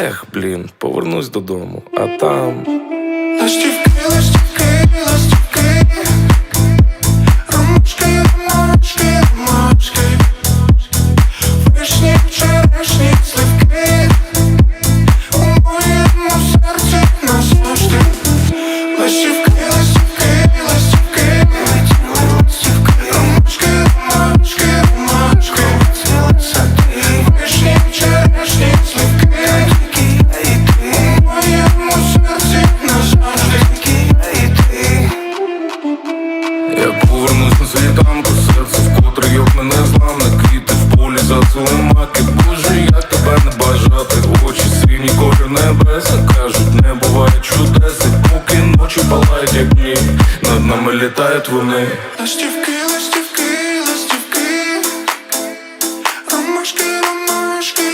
Ех, блін, повернусь додому, а там. Ластівки, ластівки, ластівки Ромашки, ромашки, ромашки. Сливки. У моєму серці назавжди Ластівки, світанку серце вкотре йоб мене зламне Квіти. В полі зацвели маки. Боже, як тебе не бажати. Очі сині, колір небеса Кажуть, не буває чудес. І Поки ночі палають, як дні Над нами літають вони. Ластівки, ластівки, ластівки Ромашки, ромашки